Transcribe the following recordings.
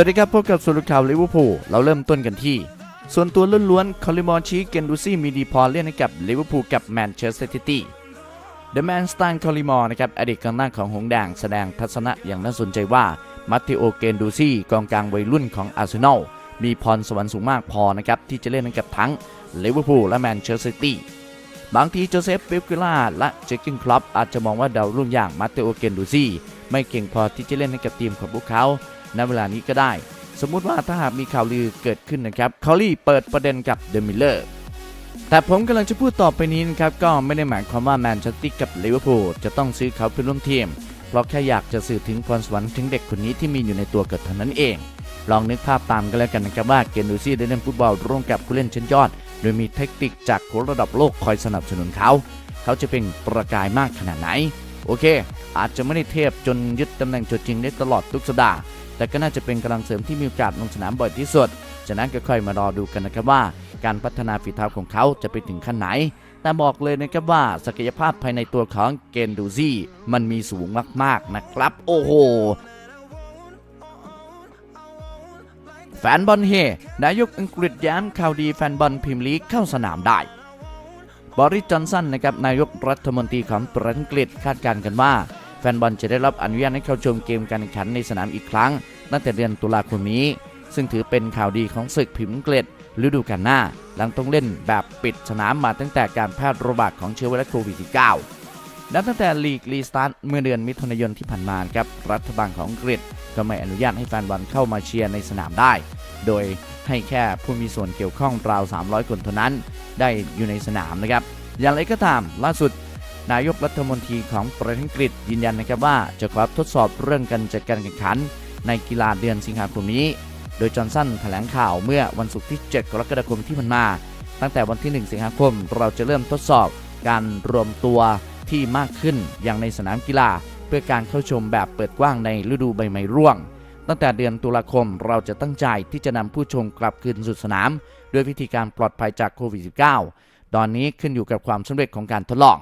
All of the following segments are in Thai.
วัสดีครับพบกับสุรุข่าวลิเวอร์พูลเราเริ่มต้นกันที่ ส่วนตัวล้วนๆคอลิมอนชีเกนดูซี่มีดีพอเล่นให้กับลิเวอร์พูลกับแมนเชสเตอร์ซิตี้เดอะแมนสตานคอลิมอร์นะครับอดีตกองหน้าของหงส์แดงแสดงทัศนะอย่างน่าสนใจว่ามัตติโอเกนดูซี่กองกลางวัยรุ่นของอาร์เซนอลมีพรสวรรค์สูงมากพอนะครับที่จะเล่นให้กับทั้งลิเวอร์พูลและแมนเชสเตอร์ซิตี้บางทีโจเซฟเปปกิล่าและเจคกินคลับอาจจะมองว่าดาวรุ่งอย่างมัตติโอเกนดูซี่ไม่เก่งพอที่จะเล่นให้กับทีมของพวกเขา ณเวลานี้ก็ได้ สมมุติว่าถ้าหากมีข่าวลือเกิดขึ้นนะครับคอลลี่เปิดประเด็นกับเดมิลเลอร์แต่ผมกำลังจะพูดต่อไปนี้นะครับก็ไม่ได้หมายความว่าแมนเชสเตอร์กับลิเวอร์พูลจะต้องซื้อเขาเป็นร่วมทีมเพราะแค่อยากจะสื่อถึงพรสวรรค์ถึงเด็กคนนี้ที่มีอยู่ในตัวเกิดเท่านั้นเอง ลองนึกภาพตามกันแล้วกันนะครับว่าเกนดูซี่ได้เล่นฟุตบอลร่วมกับผู้เล่นชั้นยอด โดยมีเทคนิคจากโค้ชระดับโลกคอยสนับสนุนเขา เขาจะเป็นประกายมากขนาดไหน โอเค อาจจะไม่ได้เทพจนยึดตำแหน่งตัวจริงได้ตลอดทุกสัปดาห์ แต่ก็น่าจะเป็นกำลังเสริมที่มีโอกาสลงสนามบ่อยที่สุดฉะนั้นก็ค่อยมารอดูกันนะครับว่า การพัฒนาฝีเท้าของเขาจะไปถึงขั้นไหน แต่บอกเลยนะครับว่าศักยภาพภายในตัวของเกนดูซี่มันมีสูงมากๆนะครับ โอ้โหแฟนบอลเฮนายกอังกฤษย้ำข่าวดีแฟนบอลพรีเมียร์ลีกเข้าสนามได้ บริจอนสันนะครับนายกรัฐมนตรีของประเทศอังกฤษคาดการณ์กันว่า แฟนบอลจะได้รับอนุญาตให้เข้าชมเกมการแข่งขันในสนามอีกครั้ง ตั้งแต่เดือนตุลาคมนี้ ซึ่งถือเป็นข่าวดีของศึกพิมพ์อังกฤษฤดูกาลหน้า หลังต้องเล่นแบบปิดสนามมาตั้งแต่การแพร่ระบาดของเชื้อไวรัสโควิด -19 นับตั้งแต่ลีกรีสตาร์ทเมื่อเดือนมิถุนายนที่ผ่านมาครับรัฐบาลของอังกฤษก็ไม่อนุญาตให้แฟนบอลเข้ามาเชียร์ในสนามได้ โดยให้แค่ผู้มีส่วนเกี่ยวข้องราว 300 คนเท่านั้น ได้อยู่ในสนามนะครับ อย่างไรก็ตามล่าสุด นายกรัฐมนตรีของประเทศอังกฤษยืนยันนะครับว่าจะขอทดสอบเรื่องการจัดการแข่งขัน ในกีฬาเดือนสิงหาคมนี้ โดยจอห์นสันแถลงข่าวเมื่อวันศุกร์ที่ 7 กรกฎาคมที่ผ่านมา ตั้งแต่วันที่ 1 สิงหาคม เราจะเริ่มทดสอบการรวมตัวที่มากขึ้นอย่างในสนามกีฬา เพื่อการเข้าชมแบบเปิดกว้างในฤดูใบไม้ร่วง ตั้งแต่เดือนตุลาคมเราจะตั้งใจที่จะนำผู้ชมกลับคืนสู่สนาม ด้วยวิธีการปลอดภัยจากโควิด -19 ตอนนี้ขึ้นอยู่กับความสำเร็จของการทดลอง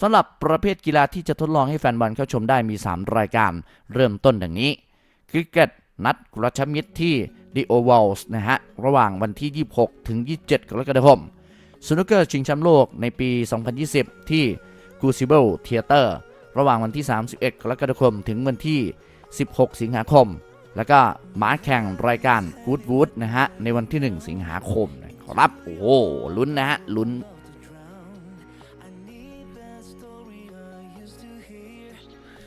สำหรับประเภทกีฬาที่จะทดลองให้แฟนบอลเข้าชมได้มี 3 รายการเริ่มต้นดังนี้คริกเก็ตนัดกระชับมิตรที่ดิโอวอลส์นะฮะ ระหว่างวันที่ 26 ถึง 27 กรกฎาคมสนุกเกอร์ชิงแชมป์โลกในปี 2020 ที่กูซิเบิลเทเตอร์ระหว่างวันที่ 31 กรกฎาคม ถึงวันที่ 16 สิงหาคม แล้วก็ม้าแข่งรายการกูดวูดนะฮะ ในวันที่ 1 สิงหาคมนะครับ โอ้โหลุ้นนะฮะลุ้น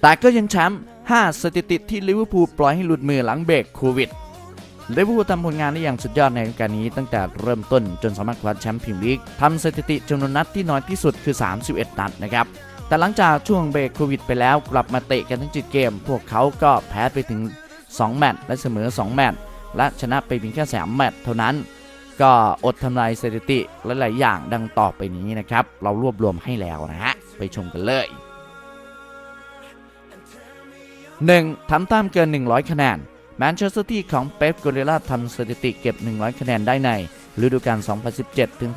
แต่ก็ยังแชมป์5สถิติที่ลิเวอร์พูลปล่อยให้หลุดมือหลังเบรกโควิดลิเวอร์พูลทำผลงานได้อย่างสุดยอดในฤดูกาลนี้ตั้งแต่เริ่มต้นจนสามารถคว้าแชมป์พรีเมียร์ลีกทำสถิติจำนวนนัดที่น้อยที่สุดคือ 31 นัดนะครับ แต่หลังจากช่วงเบรกโควิดไปแล้วกลับมาเตะกันทั้งจิตเกม พวกเขาก็แพ้ไปถึง 2 แมตช์และเสมอ 2 แมตช์และชนะไปเพียงแค่3แมตช์เท่านั้น ก็อดทำลายสถิติหลายๆอย่างดังต่อไปนี้นะครับ เรารวบรวมให้แล้วนะฮะไปชมกันเลย 1. ทำตามเกิน 100 คะแนนแมนเชสเตอร์ที่ของเป๊ปกัวเดล่าทำสถิติเก็บ 100 คะแนนได้ในฤดูกาล 2017 ถึง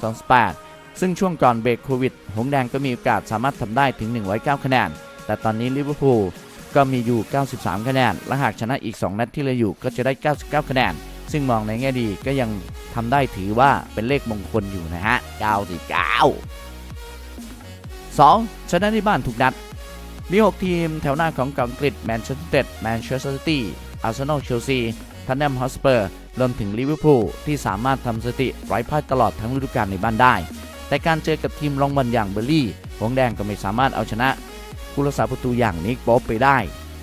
2018 ซึ่งช่วงก่อนเบรกโควิด หงแดงก็มีโอกาสสามารถทำได้ถึง 109 คะแนน แต่ตอนนี้ลิเวอร์พูลก็มีอยู่ 93 คะแนน และหากชนะอีก 2 นัดที่เหลืออยู่ก็จะได้ 99 คะแนน ซึ่งมองในแง่ดีก็ยังทำได้ถือว่าเป็นเลขมงคลอยู่นะฮะ 99 2. ชนะที่บ้านทุกนัด มี 6 ทีมแถวหน้าของอังกฤษแมนเชสเตอร์แมนเชสเตอร์ซิตี้อาร์เซนอลเชลซีทันแนมฮอสเปอร์รวมถึงลิเวอร์พูลที่สามารถทำสถิติไร้พ่ายตลอดทั้งฤดูกาลในบ้านได้ แต่การเจอกับทีมรองบอลอย่างเบอร์ลี่หงแดงก็ไม่สามารถเอาชนะผู้รักษาประตูอย่างนิกโป๊ปไปได้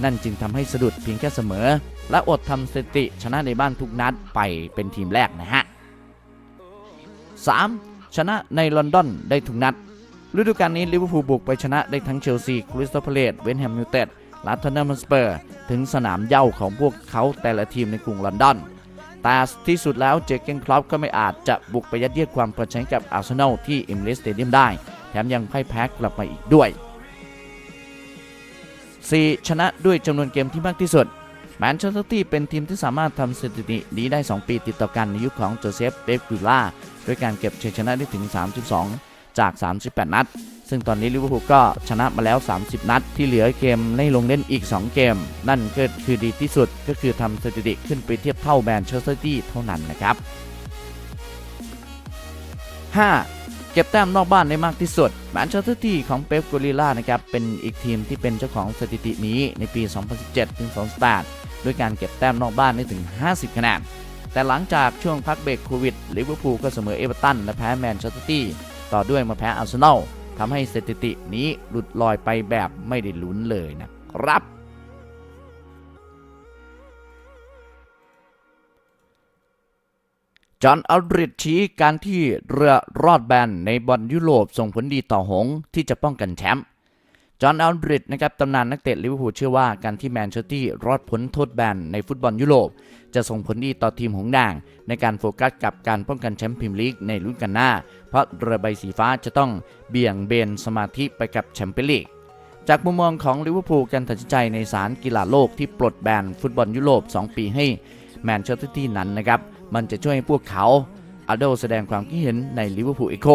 นั่นจึงทำให้สะดุดเพียงแค่เสมอ และอดทำสถิติชนะในบ้านทุกนัดไปเป็นทีมแรกนะฮะ 3. ชนะในลอนดอนได้ทุกนัด ฤดูกาลนี้ลิเวอร์พูลบุกไปชนะได้ทั้งเชลซีคริสตัลพาเลตเวนแฮมยูไนเต็ดและทอนนัมสเปอร์ ถึงสนามเย้าของพวกเขาแต่ละทีมในกรุงลอนดอน แต่ที่สุดแล้วเจเกนคลอปก็ไม่อาจจะบุกไปยัดเยียดความประชันกับอาร์เซนอลที่อิมเลสเตเดียมได้ แถมยังพ่ายแพ้กลับมาอีกด้วย 4. ชนะด้วยจำนวนเกมที่มากที่สุดแมนเชสเตอร์ตี้เป็นทีมที่สามารถทำสถิตินี้ได้ 2 ปีติดต่อกันในยุคของโจเซฟเปปกุล่าด้วยการเก็บชัยชนะได้ถึง 32 จาก 38 นัด ซึ่งตอนนี้ลิเวอร์พูลก็ชนะมาแล้ว 30 นัด ที่เหลือเกมให้ลงเล่นอีก 2 เกม นั่นก็คือดีที่สุดก็คือทำสถิติขึ้นไปเทียบเท่าแมนเชสเตอร์ซิตี้เท่านั้นนะครับ 5. เก็บแต้มนอกบ้านได้มากที่สุดแมนเชสเตอร์ซิตี้ของเป๊ปกัวลิล่านะครับ เป็นอีกทีมที่เป็นเจ้าของสถิตินี้ในปี 2017 ถึง 2018 ด้วยการเก็บแต้มนอกบ้านได้ถึง 50 คะแนน แต่หลังจากช่วงพักเบรกโควิด ลิเวอร์พูลก็เสมอเอเวอร์ตันและแพ้แมนเชสเตอร์ซิ ต่อด้วยมาแพ้อาร์เซนอลทำให้สถิตินี้หลุดลอยไปแบบไม่ได้ลุ้นเลยนะครับ จอห์นอัลดริดชี้การที่เรือรอดแบนในบอลยุโรปส่งผลดีต่อหงที่จะป้องกันแชมป์ จอห์นอัลดริดนะครับตำนานนักเตะลิเวอร์พูลเชื่อว่าการที่แมนเชสเตอร์รอดพ้นโทษแบนในฟุตบอลยุโรป จะส่งผลดีต่อทีมหงส์แดงในการโฟกัสกับการป้องกันแชมป์พรีเมียร์ลีกในรุ่นกันหน้า เพราะเรือใบสีฟ้าจะต้องเบี่ยงเบนสมาธิไปกับแชมเปี้ยนลีกจากมุมมองของลิเวอร์พูลการตัดสินใจในศาลกีฬาโลกที่ปลดแบนฟุตบอลยุโรป 2 ปีให้แมนเชสเตอร์นั้นนะครับมันจะช่วยให้พวกเขาอาโดแสดงความคิดเห็นในลิเวอร์พูลเอโค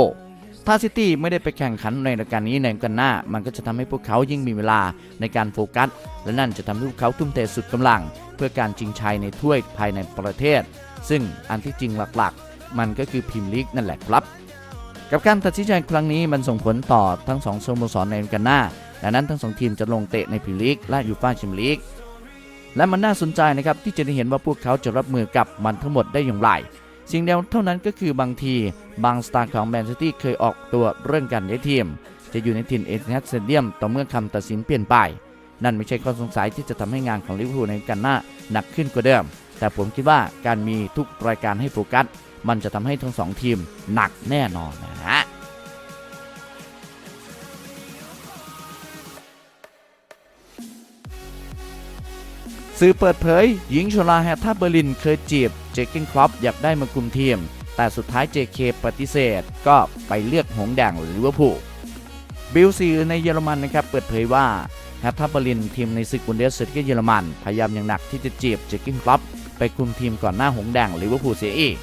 ถ้าซิตี้ไม่ได้ไปแข่งขันในรายการนี้ในกันหน้า มันก็จะทำให้พวกเขายิ่งมีเวลาในการโฟกัส และนั่นจะทำให้พวกเขาทุ่มเทสุดกำลัง เพื่อการชิงชัยในถ้วยภายในประเทศ ซึ่งอันที่จริงหลักๆ มันก็คือพรีเมียร์ลีกนั่นแหละครับกับการตัดสินใจครั้งนี้มันส่งผลต่อทั้งสองสโมสรในกันหน้าดังนั้นทั้งสองทีมจะลงเตะในพรีเมียร์ลีกและยูฟ่าแชมเปี้ยนลีกและมันน่าสนใจนะครับที่จะได้เห็นว่าพวกเขาจะรับมือกับมันทั้งหมดได้อย่างไร สิ่งเดียวเท่านั้นก็คือบางที บางสตาร์ของแมนซิตี้เคยออกตัวเรื่องการย้ายทีม จะอยู่ในถิ่นเอเทนสเตเดียมต่อเมื่อคำตัดสินเปลี่ยนไป นั่นไม่ใช่ข้อสงสัยที่จะทำให้งานของลิเวอร์พูลในกันหน้าหนักขึ้นกว่าเดิม แต่ผมคิดว่าการมีทุกรายการให้โฟกัส มันจะทำให้ทั้งสองทีมหนักแน่นอนนะฮะ สื่อเปิดเผย หญิงชลาแฮท่าเบอร์ลินเคยจีบเจคเกนครอปอยากได้มาคุมทีม แต่สุดท้าย JK ปฏิเสธ ก็ไปเลือกหงแดงหรือวอร์พูลบิลซีในเยอรมันนะครับเปิดเผยว่าแฮตท่าเบอร์ลินทีมในศึกบุนเดสลิกเยอรมัน พยายามอย่างหนักที่จะจีบเจคเกนครอปไปคุมทีมก่อนหน้าหงแดงหรือวอร์พูลเสียอีก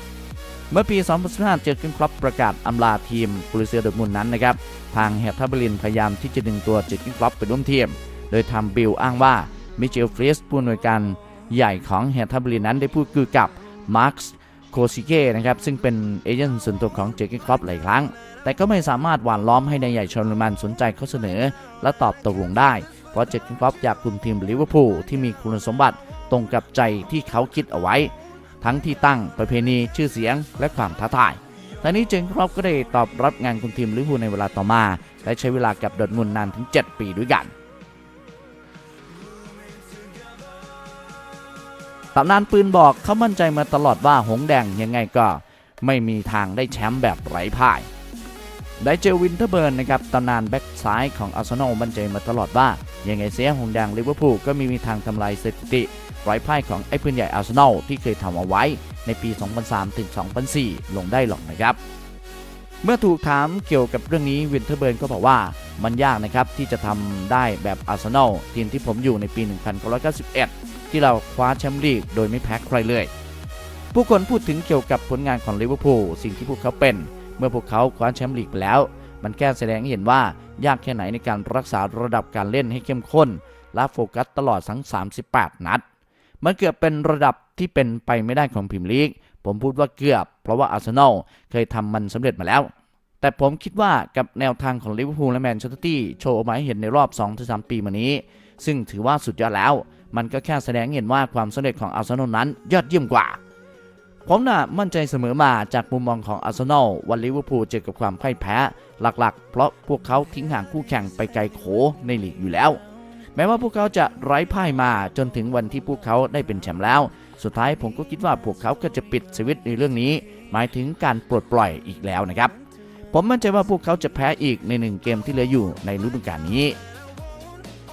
เมื่อปี 2015 เจอร์เกนครอปประกาศอำลาทีมบรูเซียดอร์มุนนั้นนะครับ ทางแฮตทาเบอร์ลินพยายามที่จะดึงตัวเจอร์เกนครอปไปร่วมทีม โดยทำบิลอ้างว่า มิเชลฟรีสผู้อำนวยการใหญ่ของแฮตท่าเบอร์ลินนั้นได้พูดคุยกับมาร์คส์โคซิเก้นะครับซึ่งเป็นเอเจนต์ส่วนตัวของเจอร์เกนครอปหลายครั้ง แต่ก็ไม่สามารถหว่านล้อมให้นายใหญ่ชอนมันสนใจข้อเสนอ และตอบตกลงได้ เพราะเจอร์เกนครอปอยากคุมทีมลิเวอร์พูลที่มีคุณสมบัติตรงกับใจที่เขาคิดเอาไว้ ทั้งที่ตั้งประเพณีชื่อเสียงและความท้าทายตอนนี้เจนครอปก็ได้ตอบรับงานคุมทีมลิเวอร์พูลในเวลาต่อมา และใช้เวลากับดอทมุนนานถึง 7 ปีด้วยกัน ตำนานปืนบอกเขามั่นใจมาตลอดว่าหงแดงยังไงก็ ไม่มีทางได้แชมป์แบบไร้พ่ายได้เจอวินเทอร์เบิร์นนะครับตำนานแบ็กซ้ายของอาร์เซนอลมั่นใจมาตลอดว่า ยังไงเสียหงแดงลิเวอร์พูลก็ไม่มีทางทำลายสถิติไร้พ่ายของไอ้ปืนใหญ่อาร์เซนอลที่เคยทำเอาไว้ในปี 2003ถึง2004 ลงได้หรอกนะครับ เมื่อถูกถามเกี่ยวกับเรื่องนี้วินเทอร์เบิร์นก็บอกว่ามันยากนะครับที่จะทำได้แบบอาร์เซนอลทีมที่ผมอยู่ในปี 1991 ที่เราคว้าแชมป์ลีกโดยไม่แพ้ใครเลย ผู้คนพูดถึงเกี่ยวกับผลงานของลิเวอร์พูลสิ่งที่พวกเขาเป็น เมื่อพวกเขาคว้าแชมป์ลีกไปแล้ว มันแค่แสดงให้เห็นว่ายากแค่ไหนในการรักษาระดับการเล่นให้เข้มข้น และโฟกัสตลอดทั้ง 38 นัด มันเกือบเป็นระดับที่เป็นไปไม่ได้ของพรีเมียร์ลีก ผมพูดว่าเกือบ เพราะว่าอาร์เซนอลเคยทำมันสำเร็จมาแล้วแต่ผมคิดว่ากับแนวทางของลิเวอร์พูลและแมนเชสเตอร์ตี้โชว์ออกมาให้เห็นในรอบ 2-3 ปีมานี้ ซึ่งถือว่าสุดยอดแล้ว มันก็แค่แสดงเห็นว่าความสำเร็จของอาร์เซนอลนั้นยอดเยี่ยมกว่า ผมน่ะมั่นใจเสมอมาจากมุมมองของอาร์เซนอลวันลิเวอร์พูลเจอกับความพ่ายแพ้ หลักๆ เพราะพวกเขาทิ้งห่างคู่แข่งไปไกลโขในลีกอยู่แล้ว แม้ว่าพวกเขาจะไร้พ่ายมาจนถึงวันที่พวกเขาได้เป็นแชมป์แล้ว สุดท้ายผมก็คิดว่าพวกเขาก็จะปิดสวิตช์ในเรื่องนี้ หมายถึงการปลดปล่อยอีกแล้วนะครับผมมั่นใจว่าพวกเขาจะแพ้อีกในหนึ่งเกมที่เหลืออยู่ในฤดูกาลนี้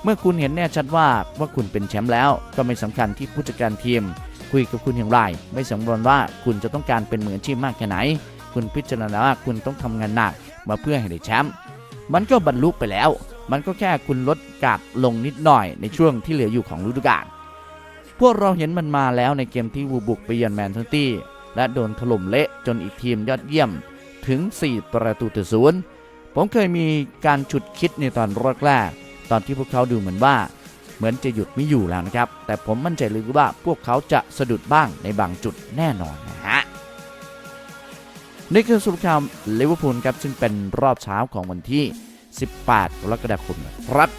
เมื่อคุณเห็นแน่ชัดว่าว่าคุณเป็นแชมป์แล้ว ก็ไม่สำคัญที่ผู้จัดการทีม คุยกับคุณอย่างไร ไม่สำคัญว่าคุณจะต้องการเป็นมืออาชีพมากแค่ไหน คุณพิจารณาว่าคุณต้องทำงานหนักมาเพื่อให้ได้แชมป์มันก็บรรลุไปแล้ว มันก็แค่คุณลดกาดลงนิดหน่อยในช่วงที่เหลืออยู่ของฤดูกาลพวกเราเห็นมันมาแล้วในเกมที่วูบุกไปเยือนแมนเชสเตอร์และโดนถล่มเละจนอีกทีมยอดเยี่ยมถึง 4 ประตูต่อศูนย์ผมเคยมีการฉุดคิดในตอนแรกๆ ตอนที่พวกเขาดูเหมือนว่า เหมือนจะหยุดไม่อยู่แล้วนะครับ แต่ผมมั่นใจเลยว่าพวกเขาจะสะดุดบ้างในบางจุดแน่นอนนะฮะนี่คือสุดข่าวลิเวอร์พูลครับซึ่งเป็นรอบเช้าของวันที่ 18 กรกฎาคมครับ